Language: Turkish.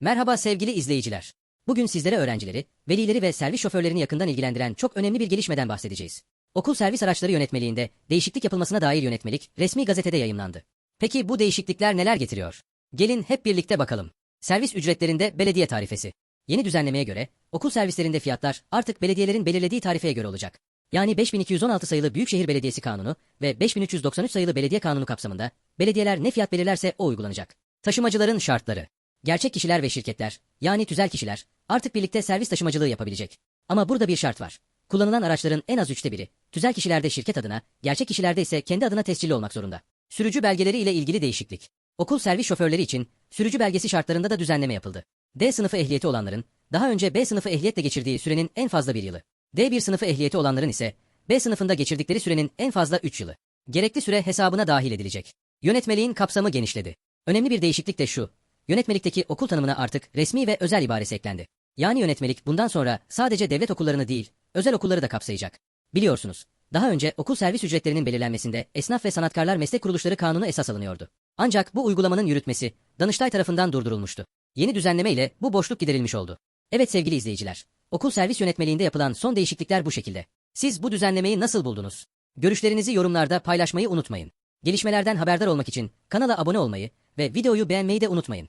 Merhaba sevgili izleyiciler. Bugün sizlere öğrencileri, velileri ve servis şoförlerini yakından ilgilendiren çok önemli bir gelişmeden bahsedeceğiz. Okul servis araçları yönetmeliğinde değişiklik yapılmasına dair yönetmelik resmi gazetede yayımlandı. Peki bu değişiklikler neler getiriyor? Gelin hep birlikte bakalım. Servis ücretlerinde belediye tarifesi. Yeni düzenlemeye göre okul servislerinde fiyatlar artık belediyelerin belirlediği tarifeye göre olacak. Yani 5216 sayılı Büyükşehir Belediyesi Kanunu ve 5393 sayılı Belediye Kanunu kapsamında belediyeler ne fiyat belirlerse o uygulanacak. Taşımacıların şartları. Gerçek kişiler ve şirketler, yani tüzel kişiler, artık birlikte servis taşımacılığı yapabilecek. Ama burada bir şart var. Kullanılan araçların en az üçte biri, tüzel kişilerde şirket adına, gerçek kişilerde ise kendi adına tescilli olmak zorunda. Sürücü belgeleri ile ilgili değişiklik. Okul servis şoförleri için sürücü belgesi şartlarında da düzenleme yapıldı. D sınıfı ehliyeti olanların daha önce B sınıfı ehliyetle geçirdiği sürenin en fazla bir yılı. D1 sınıfı ehliyeti olanların ise B sınıfında geçirdikleri sürenin en fazla 3 yılı. Gerekli süre hesabına dahil edilecek. Yönetmeliğin kapsamı genişledi. Önemli bir değişiklik de şu. Yönetmelikteki okul tanımına artık resmi ve özel ibaresi eklendi. Yani yönetmelik bundan sonra sadece devlet okullarını değil, özel okulları da kapsayacak. Biliyorsunuz, daha önce okul servis ücretlerinin belirlenmesinde Esnaf ve Sanatkarlar Meslek Kuruluşları Kanunu esas alınıyordu. Ancak bu uygulamanın yürütmesi Danıştay tarafından durdurulmuştu. Yeni düzenleme ile bu boşluk giderilmiş oldu. Evet sevgili izleyiciler, okul servis yönetmeliğinde yapılan son değişiklikler bu şekilde. Siz bu düzenlemeyi nasıl buldunuz? Görüşlerinizi yorumlarda paylaşmayı unutmayın. Gelişmelerden haberdar olmak için kanala abone olmayı ve videoyu beğenmeyi de unutmayın.